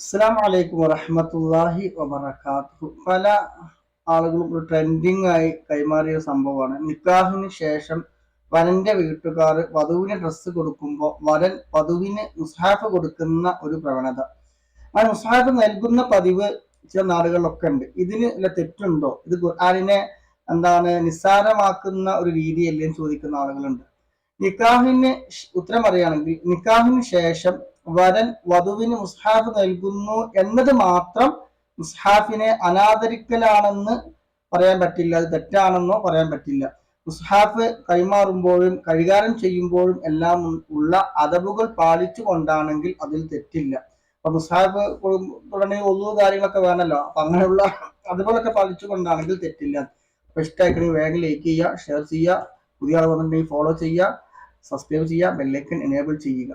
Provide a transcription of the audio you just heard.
അസ്സാം വലൈക്കും വറഹമത്തല്ലാഹി വബർക്കാത്തു പല ആളുകളും ഒരു ട്രെൻഡിങ് ആയി കൈമാറിയ സംഭവമാണ്. നിക്കാഹിന് ശേഷം വരന്റെ വീട്ടുകാർ വധുവിന് ഡ്രസ്സ് കൊടുക്കുമ്പോൾ വരൻ വധുവിന് മുസ്ഹാഫ് കൊടുക്കുന്ന ഒരു പ്രവണത. ആ മുസ്ഹാഫ് നൽകുന്ന പതിവ് ചില നാടുകളിലൊക്കെ ഉണ്ട്. ഇതിന് തെറ്റുണ്ടോ? ഇത് ഖുർആാനിനെ എന്താണ് നിസ്സാരമാക്കുന്ന ഒരു രീതിയല്ലേ ചോദിക്കുന്ന ആളുകളുണ്ട്. നിക്കാഹിന് ഉത്തരം പറയുകയാണെങ്കിൽ നിക്കാഹിന് ശേഷം വരൻ വധുവിന് മുസ്ഹാഫ് നൽകുന്നു എന്നത് മാത്രം മുസ്ഹാഫിനെ അനാദരിക്കലാണെന്ന് പറയാൻ പറ്റില്ല അത് തെറ്റാണെന്നോ പറയാൻ പറ്റില്ല. മുസ്ഹാഫ് കൈമാറുമ്പോഴും കൈകാര്യം ചെയ്യുമ്പോഴും എല്ലാം ഉള്ള അതവുകൾ പാലിച്ചു കൊണ്ടാണെങ്കിൽ അതിൽ തെറ്റില്ല. അപ്പൊ മുസ്ഹാഫ് തുടങ്ങിയ ഒന്നു കാര്യങ്ങളൊക്കെ വേണമല്ലോ. അപ്പൊ അങ്ങനെയുള്ള അതുപോലൊക്കെ പാലിച്ചു കൊണ്ടാണെങ്കിൽ തെറ്റില്ല. അപ്പൊ ഇഷ്ടമായിക്കണെങ്കിൽ വേഗം ലൈക്ക് ചെയ്യുക ഷെയർ ചെയ്യുക. പുതിയ ആൾ വന്നിട്ടുണ്ടെങ്കിൽ ഫോളോ ചെയ്യുക സബ്സ്ക്രൈബ് ചെയ്യുക ബെല്ലൈക്കൻ എനേബിൾ ചെയ്യുക.